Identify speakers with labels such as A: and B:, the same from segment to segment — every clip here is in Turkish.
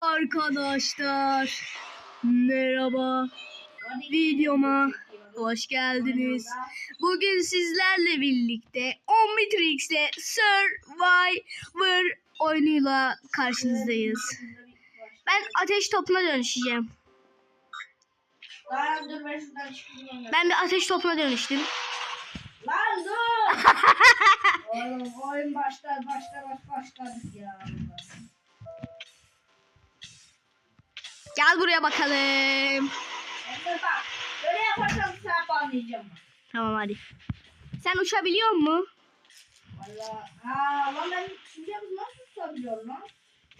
A: Arkadaşlar merhaba videoma hoş geldiniz. Bugün sizlerle birlikte Omnitrix'le Survivor oyunuyla karşınızdayız. Ben ateş topuna dönüşeceğim.
B: Ben
A: bir ateş topuna dönüştüm.
B: Lan dur. Oğlum oyun başlar başlar baş başladık ya.
A: Gel buraya bakalım.
B: Bak. Böyle yaparsam sen banlayacağım.
A: Tamam hadi. Sen uçabiliyor mu?
B: Valla. Ha lan ben şimdi biz nasıl tutabiliyorum lan?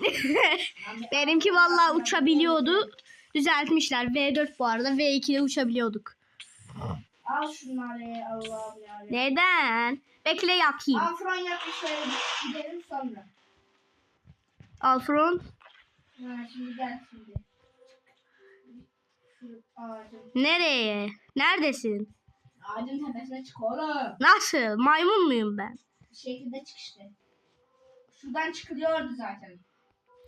A: Benimki vallahi uçabiliyordu. Düzeltmişler. V4 bu arada. V2'de uçabiliyorduk.
B: Al şunları Allah'ım ya.
A: Neden? Bekle yakayım.
B: Al fren yap bir şey gidelim sonra.
A: Alfron.
B: Ha şimdi gel şimdi. Şu ağacın,
A: Nereye? Neredesin?
B: ağacın tepesine çık oğlum.
A: Nasıl? Maymun muyum ben?
B: Bir şekilde çık işte. Şuradan çıkılıyordu zaten.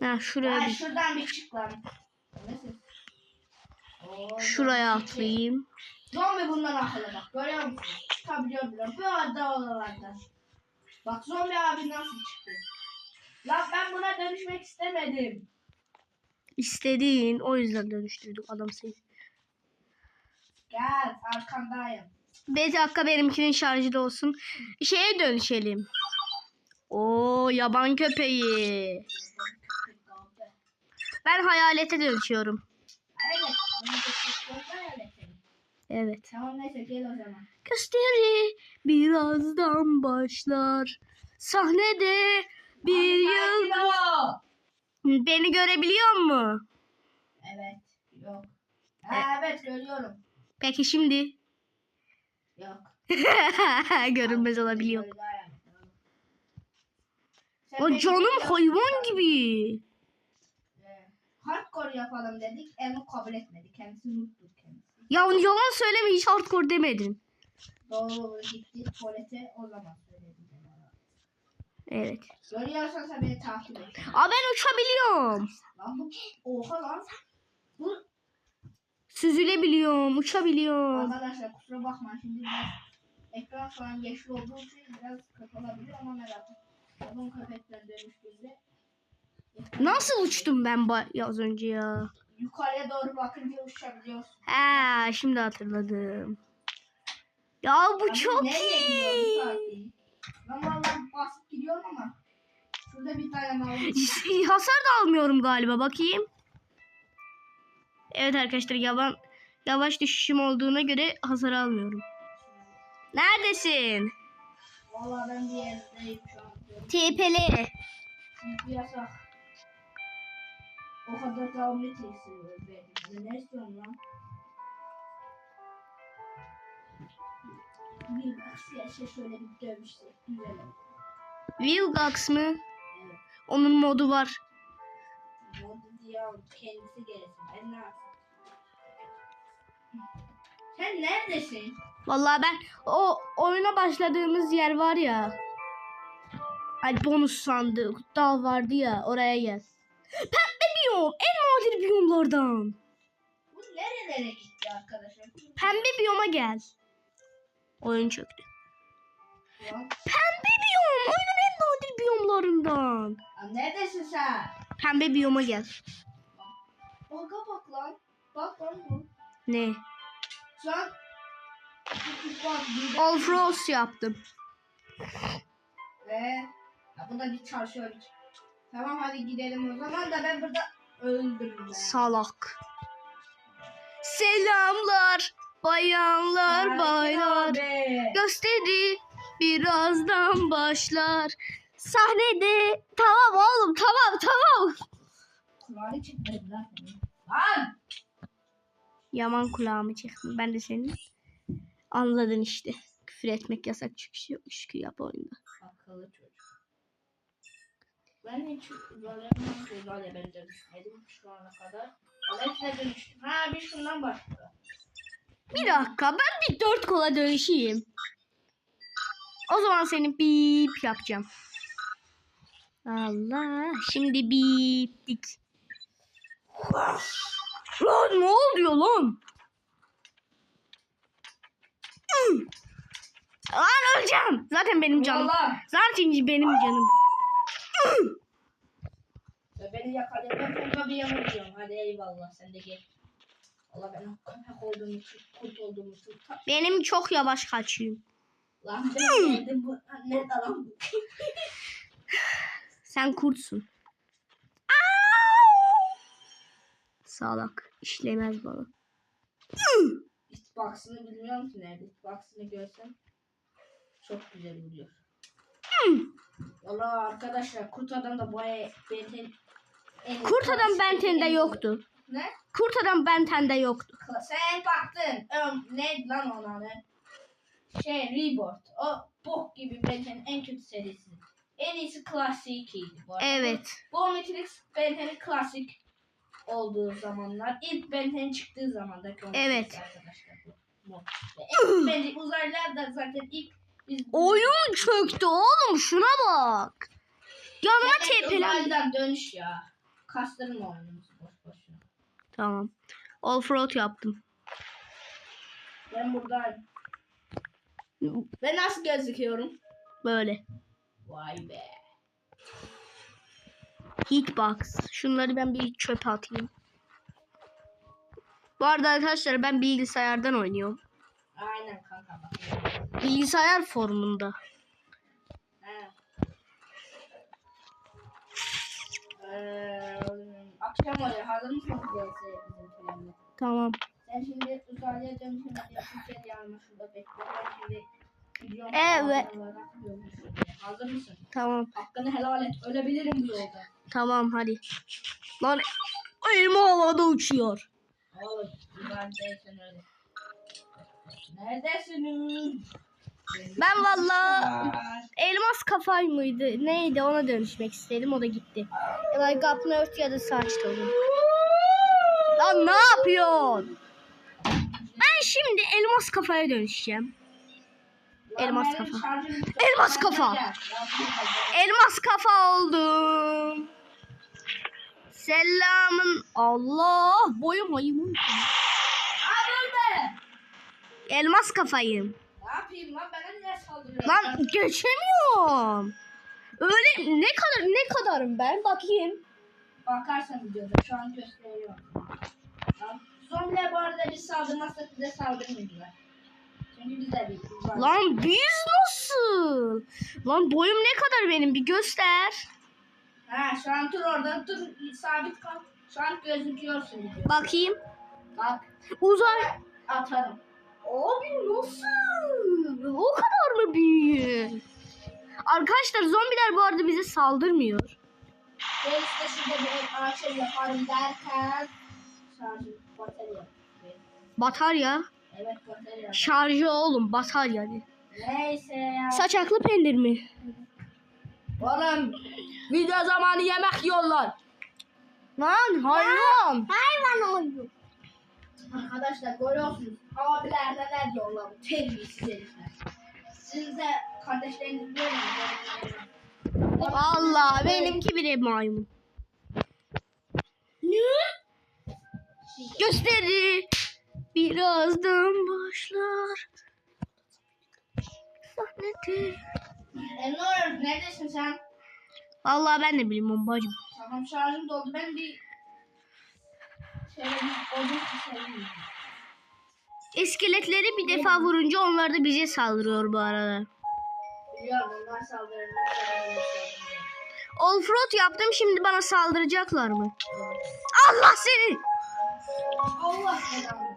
A: Ha şuraya
B: Ha,
A: bir,
B: şuradan bir çık lan. Oo,
A: şuraya
B: zombi çık.
A: atlayayım.
B: Zombi bundan akıllı bak. Görüyor musun? Çıkabiliyor bile. Bu arada oralardan. Bak zombi abi nasıl çıktı. Lan ben buna dönüşmek istemedim.
A: İstediğin o yüzden dönüştürdük adam seni.
B: Gel arkandayım.
A: Bir dakika benimkinin şarjı da olsun. Şeye dönüşelim. Oo yaban köpeği. Ben hayalete dönüşüyorum.
B: Evet.
A: Evet.
B: Tamam neyse gel o zaman.
A: Gösteri birazdan başlar. Sahnede bir yıl. Beni görebiliyor mu?
B: Evet. Yok. Ha, evet görüyorum.
A: Peki şimdi?
B: Yok.
A: Görünmez olabiliyor.
B: Sen
A: O canım hayvan gibi.
B: Ee, Hardcore yapalım dedik. Emo kabul etmedi. Kendisi mutlu kendisi.
A: Ya yalan söyleme hiç hardcore demedin.
B: Doğru gitti tuvalete o zaman.
A: Evet.
B: Görüyorsan sen beni takip et.
A: Aa ben uçabiliyorum.
B: Oha lan. Bu
A: Süzülebiliyorum, uçabiliyorum.
B: arkadaşlar kusura bakma şimdi biraz ekran şu an yeşil olduğu için biraz kötü olabilir ama merak etme. Odun köpekten dönüştüğünde
A: Nasıl uçtum ben az önce ya?
B: yukarıya doğru bakınca uçabiliyorsun.
A: Ha, şimdi hatırladım. Ya bu
B: Abi
A: çok iyi.
B: Ben vallahi basıp gidiyorum ama şurada bir tane
A: Hasar da almıyorum galiba bakayım. Evet arkadaşlar yavan, yavaş düşüşüm olduğuna göre hasar almıyorum. Neredesin?
B: Vallahi ben bir yerdeyim şu an.
A: TP'li.
B: Çünkü yasak. O kadar da omlet belki. Ne istiyorsun lan? Şey şöyle bir olur.
A: Vilgax mı?
B: Evet.
A: Onun modu var.
B: Modu diye al, kendisi gelsin. Ben ne yapayım? Sen neredesin?
A: Vallahi ben o oyuna başladığımız yer var ya. Ay bonus sandığı dal vardı ya oraya gel. Pembe biyom en nadir biyomlardan.
B: Bu nerelere gitti arkadaşlar?
A: Pembe biyoma gel. Oyun çöktü. Pembe biyom oyunun en nadir biyomlarından.
B: lan neredesin sen?
A: Pembe biyoma gel.
B: Baka bak lan. Bak lan bu.
A: Ne?
B: Şu an
A: Frost yaptım.
B: Ve ya bu da bir çarşı Tamam hadi gidelim o zaman da ben burada ben.
A: Salak. Selamlar bayanlar baylar. Gösteri birazdan başlar. Sahnede tamam oğlum tamam tamam.
B: Kulağını çekmedim lan senin. Lan!
A: Yaman kulağımı çektim. Ben de senin. Anladın işte. Küfür etmek yasak çünkü şükür yap oyunda.
B: Akıllı çocuk. Ben hiç uzaylıya uzaylıya ben dönüşmedim şu ana kadar. Hepsine dönüştüm. Ha bir şundan başlıyor.
A: Bir dakika ben bir dört kola dönüşeyim. O zaman seni bip yapacağım. Allah şimdi bip dik. Lan ne oluyor lan? Lan öleceğim. Zaten benim canım.
B: Allah.
A: Zaten benim canım.
B: Beni pembe bir gidiyorum. Hadi eyvallah sen de gel. Allah ben köpek olduğum için, kurt olduğum için. ta-
A: Benim çok yavaş kaçıyorum.
B: Lan ben geldim bu. Nerede lan bu?
A: Sen kurtsun. Salak. İşlemez bana.
B: Hitbox'ını bilmiyorum ki nerede. Hitbox'ını görsem çok güzel vuruyor. Valla arkadaşlar kurt adam da ay Benten en
A: Kurt adam Benten'de yoktu.
B: Ne?
A: Kurt adam Benten'de yoktu.
B: Sen baktın. Öm, neydi lan ona ne? Şey Rebirth. O bok gibi Benten'in en kötü serisi. En iyisi klasikiydi bu arada.
A: Evet.
B: Bu Omnitrix Benten'in klasik olduğu zamanlar. İlk Benten çıktığı zamandaki
A: Evet.
B: arkadaşlar. Bu. Bence uzaylılar da zaten ilk biz
A: Oyun çöktü oğlum şuna bak. Yanıma
B: Evet,
A: tepelen.
B: Uzaylıdan dönüş ya. Boş boşuna.
A: Tamam. Offroad yaptım.
B: Ben buradayım. Ve nasıl gözüküyorum?
A: Böyle.
B: Vay be.
A: Hitbox. Şunları ben bir çöpe atayım. Bu arada arkadaşlar ben bilgisayardan oynuyorum.
B: Aynen kanka bak.
A: Bilgisayar formunda.
B: He. Ee, akşam oluyor. Hazır mısın DLC bizim?
A: Tamam.
B: Sen şimdi uzaylıya yapın seni yanıma şurada. Ben şimdi gidiyorum.
A: Evet.
B: Hazır mısın?
A: Tamam.
B: Hakkını helal et. Ölebilirim bu yolda.
A: Tamam hadi. Lan elma havada uçuyor.
B: Oğlum uzaydaysan öyle. Neredesiniz?
A: Ben valla elmas kafay mıydı? Neydi ona dönüşmek istedim o da gitti. Like up nerd ya da saç tonu. Lan ne yapıyorsun? Ben şimdi elmas kafaya dönüşeceğim. elmas kafa. Elmas kafa. Elmas kafa oldum. Selamın Allah boyum
B: burada.
A: Elmas kafayım.
B: Ne yapayım lan bana niye saldırıyorsun?
A: Lan geçemiyorum. Öyle ne kadar ne kadarım ben bakayım.
B: Bakarsan videoda şu an gösteriyorum. Lan, Zombiler bu arada biz saldırmazsak bize saldırmıyorlar. Çünkü biz de bir.
A: Lan biz nasıl? Lan boyum ne kadar benim bir göster.
B: Ha şu an dur orada dur sabit kal. Şu an gözüküyorsun video.
A: Bakayım.
B: Bak
A: Uzay.
B: atarım.
A: Abi nasıl? O kadar mı büyük? Arkadaşlar zombiler bu arada bize saldırmıyor.
B: Ve işte şurada bir yaparım derken şarjım batarya.
A: Batarya.
B: Evet batarya.
A: Şarjı oğlum batarya. ne?
B: Neyse ya.
A: Saçaklı pendir mi?
B: Oğlum video zamanı yemek yiyorlar.
A: Lan hayvan. Hayvan oldu.
B: Arkadaşlar görüyorsunuz abiler neler diyorlar bu terbiyesiz herifler. Siz de kardeşleriniz böyle mi?
A: Vallahi benimki bile maymun. Ne? Gösteri birazdan başlar. Sahnede.
B: Enur neredesin sen?
A: Vallahi ben de bilmiyorum bacım.
B: Tamam şarjım doldu ben bir
A: İskeletleri bir defa vurunca onlar da bize saldırıyor bu arada.
B: Biliyorum
A: yaptım şimdi bana saldıracaklar mı? Allah seni!
B: Allah belanı.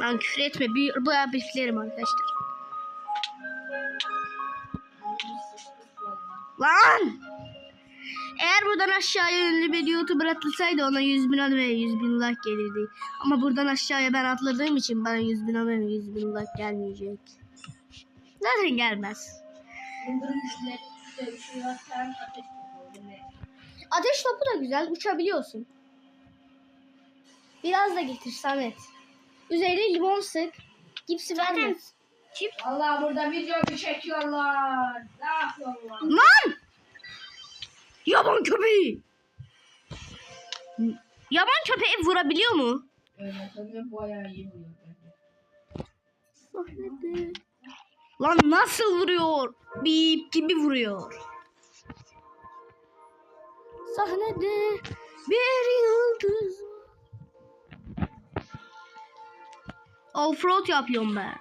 A: Lan küfür etme. Bir, bayağı biflerim arkadaşlar. Lan! Eğer buradan aşağıya ünlü bir YouTuber atlasaydı ona 100 bin abone ve 100 bin like gelirdi. Ama buradan aşağıya ben atladığım için bana 100 bin abone ve 100 bin like gelmeyecek. Zaten gelmez.
B: Ateş topu.
A: Da güzel. Uçabiliyorsun. Biraz da getir Samet. Üzerine limon sık. Cipsi verme.
B: Allah burada video çekiyorlar. Ne yapıyorlar?
A: Lan! Yaban köpeği! Yaban köpeği vurabiliyor mu?
B: Öyle tabii bayağı iyi vuruyor. bence.
A: Lan nasıl vuruyor? Bip gibi vuruyor. Sahnede bir yıldız. Offroad yapıyorum ben.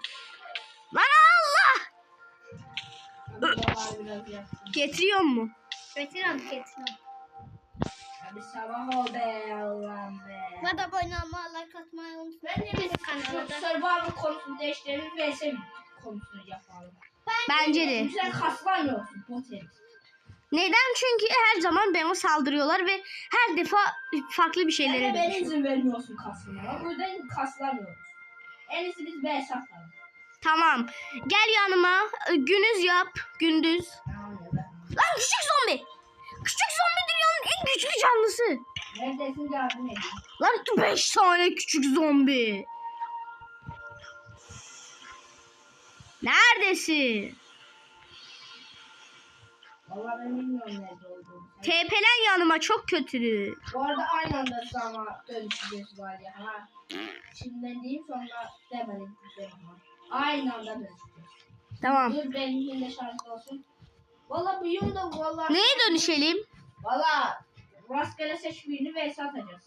A: Lan Allah! Getiriyor mu?
C: Getiriyorum getiriyorum.
B: Hadi sabah ol be Allah'ım be.
C: Ve de oynama like atmayı unutmayın.
B: Bence biz
C: kanalda.
B: Survivor konusunu değiştirelim ve ise konusunu yapalım.
A: Bence de.
B: Güzel kaslan yoksun poter.
A: Neden? Çünkü her zaman bana saldırıyorlar ve her defa farklı bir şeylere
B: Yani ben izin vermiyorsun kaslamaya. O yüzden kaslamıyoruz. En iyisi biz B saklayalım.
A: Tamam. Gel yanıma. Gündüz yap. Gündüz.
B: Tamam ben.
A: Lan küçük zombi. Küçük zombi dünyanın en güçlü canlısı.
B: Neredesin yardım edin.
A: Lan 5 tane küçük zombi. Neredesin?
B: Vallahi ben bilmiyorum nerede olduğunu.
A: TP'len yanıma çok kötü.
B: Bu arada aynı anda sama dönüşeceğiz var ya. Ha. Şimdiden diyeyim sonra demedim. Aynı anda dönüşeceğiz.
A: Tamam.
B: Dur benimkinin de şarjı olsun. Valla bu yıl da valla.
A: Neye dönüşelim?
B: Valla rastgele seç birini ve atacağız.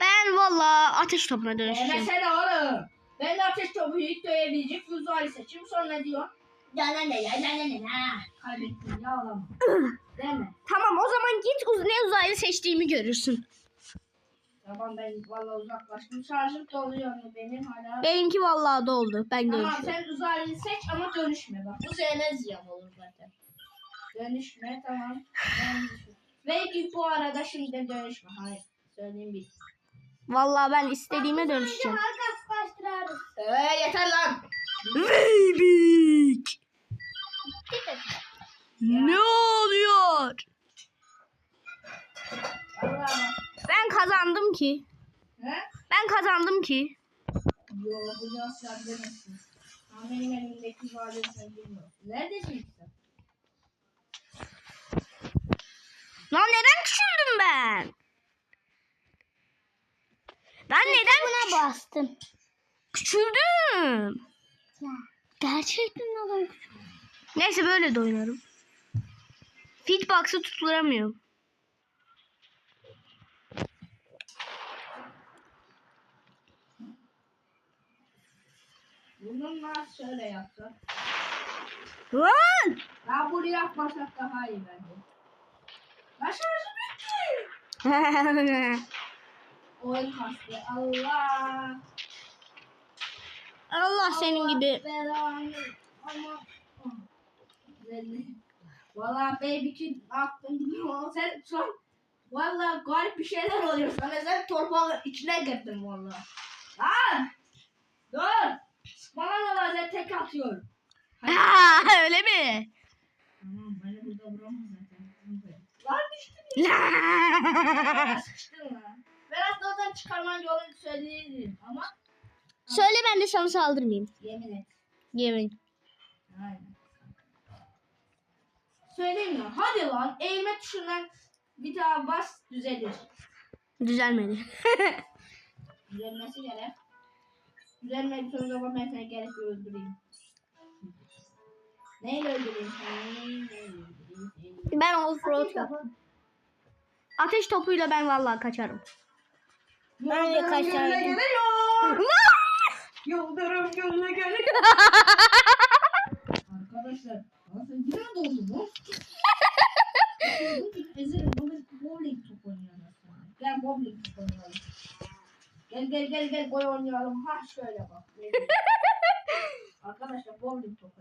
A: Ben valla ateş topuna dönüşeceğim.
B: mesela oğlum. Ben de ateş topu ilk dövebilecek uzaylı seçim. Sonra diyor. Dana ne ya dana ne ha. Kaybettim ya olamam. Değil mi?
A: Tamam o zaman git uz ne uzaylı seçtiğimi görürsün.
B: Tamam ben valla uzaklaştım. Şarjım doluyor mu benim hala.
A: Benimki vallahi doldu. Ben
B: Tamam
A: görüşüyorum.
B: sen uzaylıyı seç ama dönüşme bak. Bu sene ziyan olur zaten. Dönüşme tamam. Dönüşme. Belki bu arada şimdi dönüşme. Hayır. Söyleyeyim bir.
A: Vallahi ben istediğime dönüşeceğim.
C: Herkes başlarız.
B: Eee yeter lan.
C: Dikkat
A: Ne oluyor? Ben kazandım ki.
B: He?
A: Ben kazandım ki.
B: Yo bunu asla bilemezsin. Ama benim elimdeki varlığı sen bilmiyorsun. Neredesin sen?
A: Lan neden küçüldüm ben? Ben neden
C: Buna bastım.
A: küçüldüm?
C: Gerçekten adam küçük.
A: Neyse böyle de oynarım. Fitbox'ı tutturamıyorum.
B: Bununla şöyle yapsak.
A: Lan!
B: Ya bunu yapmasak daha iyi bence. Ya şarjı bitti. Oyun kastı. Allah.
A: Allah senin gibi.
B: Belanı. Ama. Valla baby ki aklım bilmiyorum. Sen şu an valla garip bir şeyler oluyor sana. Sen torbanın içine girdin valla. Lan! Dur! Bana da bazen tek atıyor.
A: Ha, öyle mi?
B: Tamam beni burada vuramaz zaten. Lan düştü bir Biraz sıkıştın lan. Ben aslında oradan çıkarman yolunu söyleyeydim ama
A: Söyle ben de sana saldırmayayım.
B: yemin et.
A: Yemin.
B: Aynen. Söyleyeyim mi? Hadi lan eğme tuşundan bir daha bas düzelir.
A: Düzelmedi.
B: Düzelmesi gerek. Düzelmek için o zaman ben seni gerek öldüreyim. Neyle öldüreyim seni? Neyle öldüreyim?
A: Ben offroad yaptım. Ateş topuyla ben vallahi kaçarım.
C: Ben de
B: geliyor. Yıldırım gönlüne geliyor. Arkadaşlar doldu bu? Bowling top oynayalım. Gel bowling top oynayalım. Gel gel gel gel boy oynayalım. Ha şöyle bak. Arkadaşlar bowling top.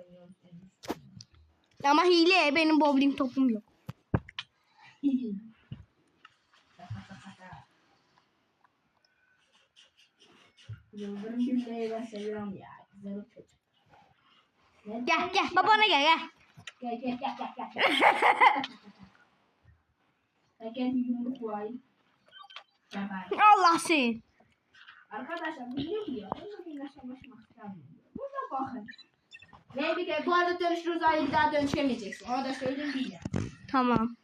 A: Ama hile benim bowling topum yok.
B: Yıldırım gülleyi ben seviyorum ya. Güzel. Ne-
A: Gel gel babana gel gel.
B: Gel gel gel gel gel. Ben kendi yumruk vurayım. Gel bari.
A: Allah seni.
B: Arkadaşlar biliyor musun? Bununla bir istemiyorum. Burada bakın. Neye bir kere bu arada dönüştüğünüz ayı bir daha dönüşemeyeceksin. Onu da söyleyeyim bil ya.
A: Tamam.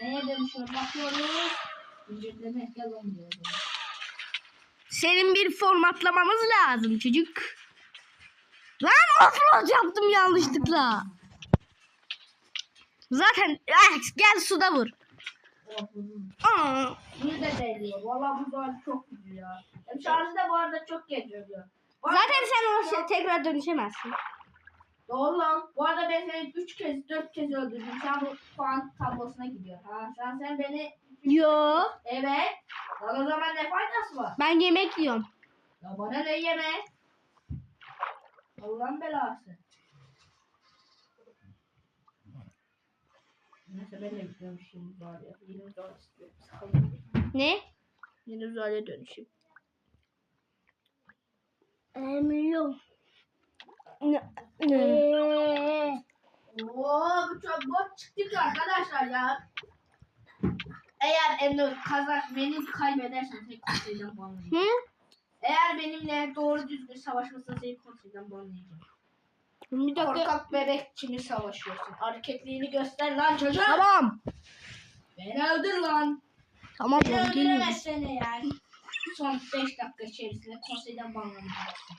B: Neye dönüşüyor bakıyoruz. Zincirlemek yalan diyor. o zaman.
A: Senin bir formatlamamız lazım çocuk. Lan offroad yaptım yanlışlıkla. Zaten eh, gel suda vur.
B: Bunu-
A: Aa,
B: Bunu da deliyor. Valla bu zaman çok güzel ya. Şarjı da bu arada çok arada-
A: Zaten sen o şey tekrar dönüşemezsin.
B: Doğru lan. Bu arada ben seni 3 kez 4 kez öldürdüm. Sen bu puan tablosuna gidiyor. Ha sen sen beni
A: Yo.
B: evet. Lan o zaman ne faydası var?
A: Ben yemek yiyorum.
B: Ya bana ne yeme? Allah'ın belası. Neyse ben de gidiyorum şimdi bari. Yeni uzay istiyorum. Sıkıldım.
A: Ne?
B: Yeni uzaya dönüşüm.
C: Emiliyorum. Eee.
B: Oo bu çok bot çıktık arkadaşlar ya. Eğer Emre kazan beni kaybedersen tek konseyden banlayacağım.
A: Hı?
B: Eğer benimle doğru düzgün savaşmasan seni konseyden banlayacağım.
A: Bir dakika.
B: Korkak bebek kimi savaşıyorsun? Hareketliğini göster lan çocuk.
A: Tamam.
B: Beni öldür lan.
A: Tamam
B: Beni
A: geliyorum.
B: öldüremezsen eğer. Son 5 dakika içerisinde konseyden banlanacaksın.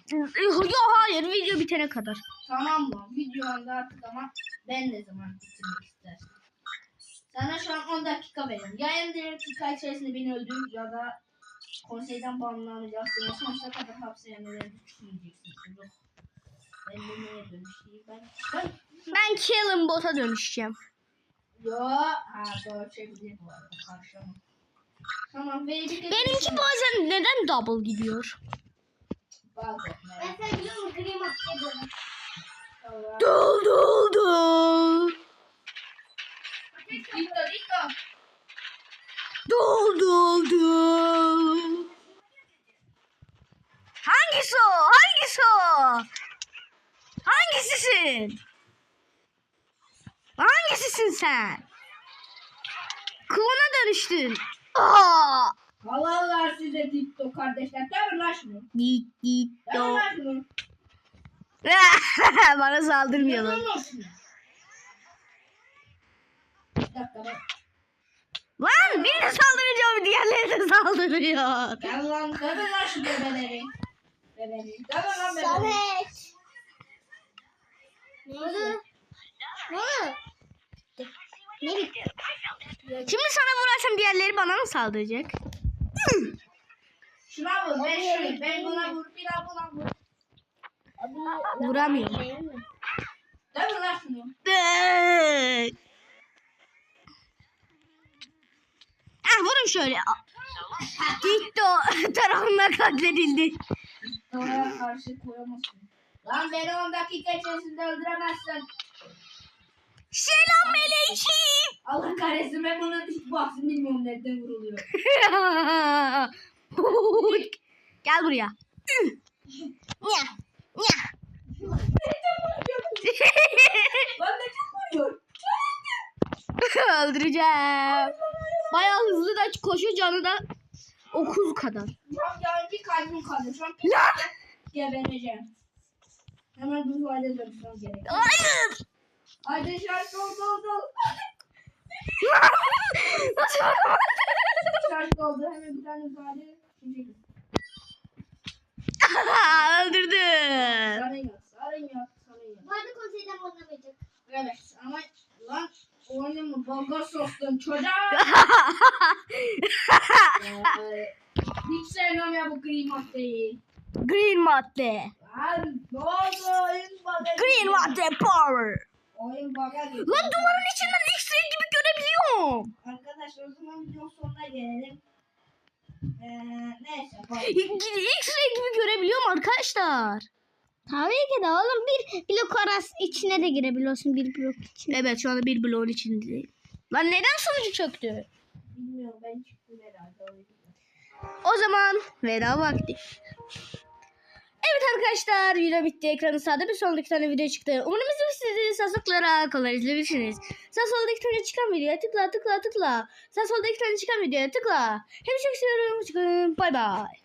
A: Yo hayır video bitene kadar.
B: Tamam mı? Video anda artık ama ben ne zaman bitirmek istersin? Sana şu an 10 dakika veriyorum. Ya 10 dakika içerisinde beni öldür ya da konseyden banlanacaksın. Sonsuza kadar hapishanelere düşmeyeceksin. Çocuk. Ben de neye dönüşeyim ben? Ben
A: Ben Kellen Bot'a dönüşeceğim.
B: Yo, ha doğru çevirdi bu arada karşıma. Tamam
A: Benimki bazen neden double gidiyor?
C: Ben sen biliyor musun?
A: Dol dol dol. Dol dol dol. Hangisi o? Hangisi o? Hangisisin? Hangisisin sen? Klona dönüştün. Aa!
B: Size TikTok kardeşler. Dövün lan şunu.
A: Git git
B: Dövün
A: do.
B: lan şunu.
A: Bana saldırmıyorlar.
B: Dövün lan şunu. Bir dakika ben.
A: Lan birine saldıracağım diğerleri de saldırıyor.
B: Gel lan dövün lan şu bebeleri. Bebeleri. Dövün lan bebeleri.
C: Samet. Ne oldu? Ne oldu? Ne?
A: Şimdi sana vurursam diğerleri bana mı saldıracak?
B: Şuna vur. Ben şurayı. Ben buna vur. Bir daha buna vur.
A: Vuramıyorum.
B: Dövün lan şunu.
A: Ah vurun şöyle. Dikto tarafından katledildi.
B: Oraya karşı koyamazsın. Lan beni 10 dakika içerisinde öldüremezsin.
A: Selam meleğim.
B: Allah kahretsin ben bunun hiç bahsini bilmiyorum nereden vuruluyor.
A: Gel buraya. Nya, nya.
B: Lan ne çok vuruyor?
A: Öldüreceğim. Bayağı hızlı da koşuyor canı da okuz kadar.
B: An yancı kalbim kaldı. Şu an gebereceğim. Hemen bir tuvalete dönüşmem gerek.
A: Hayır.
B: Hadi şarj dol dol dol.
A: Nasıl
B: Şarj doldu. Hemen bir tane. Şimdi
A: Öldürdü.
B: sarın yap. Sarın yap. Sarın yap.
C: Bu arada konseyden bulunamayacak.
B: Evet ama lan oyunumu baga soktun çocuğa. Ee, Hiç sevmem ya bu gri maddeyi.
A: Green madde.
B: Oldu oyun baga
A: Green madde power.
B: Oyun baga.
A: Lan duvarın içinden X-ray gibi görebiliyorum.
B: Arkadaşlar o zaman videonun sonuna gelelim. Ee, neyse.
A: X-ray gibi görebiliyorum arkadaşlar.
C: Tabii ki de oğlum bir blok arası içine de girebiliyorsun bir blok içine.
A: Evet şu anda bir bloğun içindeyim. Lan neden sonucu çöktü?
B: Bilmiyorum ben çıktım herhalde.
A: O zaman veda vakti. Evet arkadaşlar video bitti. Ekranın sağda bir sonraki tane video çıktı. Umarım izlemişsiniz. Sağ solda kolay izlemişsiniz. Sağ soldaki tane çıkan videoya tıkla tıkla tıkla. Sağ soldaki tane çıkan videoya tıkla. Hep çok seviyorum. Çıkın. Bay bay.